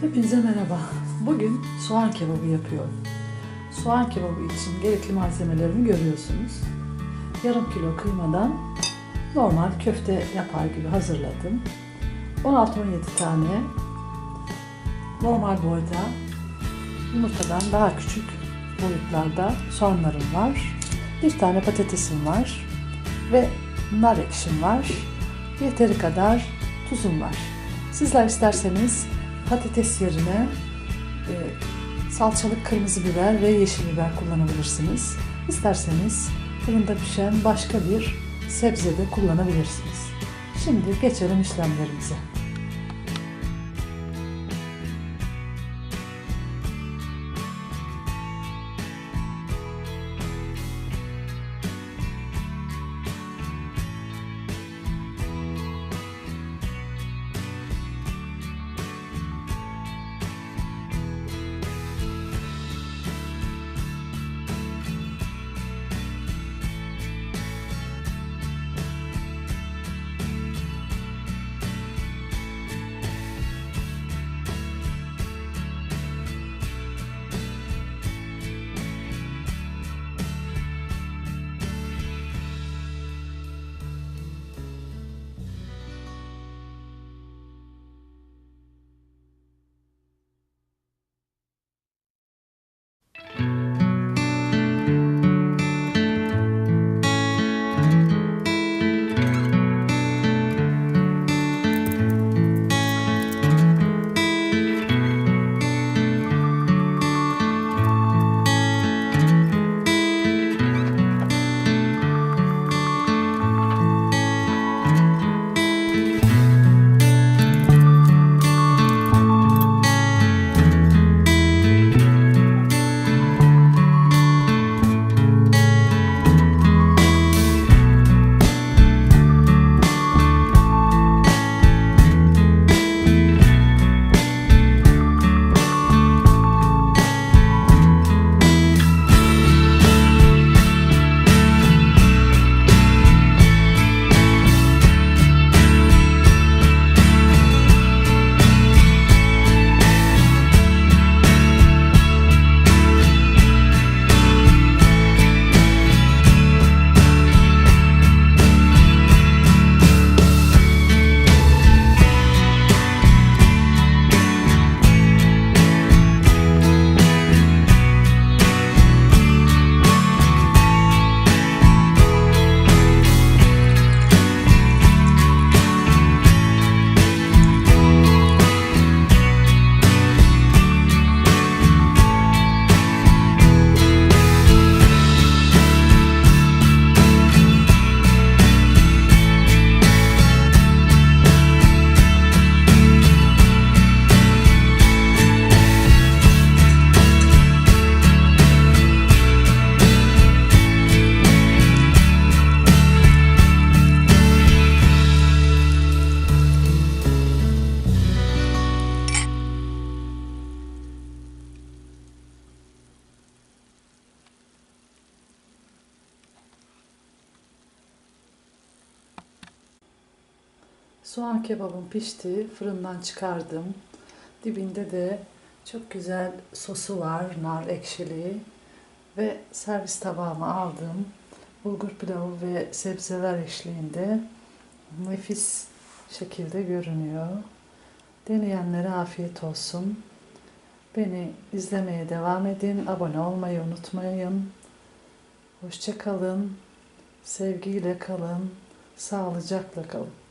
Hepinize merhaba. Bugün soğan kebabı yapıyorum. Soğan kebabı için gerekli malzemelerimi görüyorsunuz. Yarım kilo kıymadan normal köfte yapar gibi hazırladım. 16-17 tane normal boyda yumurtadan daha küçük boyutlarda soğanlarım var. Bir tane patatesim var ve nar ekşim var. Yeteri kadar tuzum var. Sizler isterseniz patates yerine e, salçalı kırmızı biber ve yeşil biber kullanabilirsiniz. İsterseniz fırında pişen başka bir sebze de kullanabilirsiniz. Şimdi geçelim işlemlerimize. Soğan kebabım pişti. Fırından çıkardım. Dibinde de çok güzel sosu var. Nar ekşili. Ve servis tabağıma aldım. Bulgur pilavı ve sebzeler eşliğinde nefis şekilde görünüyor. Deneyenlere afiyet olsun. Beni izlemeye devam edin. Abone olmayı unutmayın. Hoşça kalın. Sevgiyle kalın. Sağlıcakla kalın.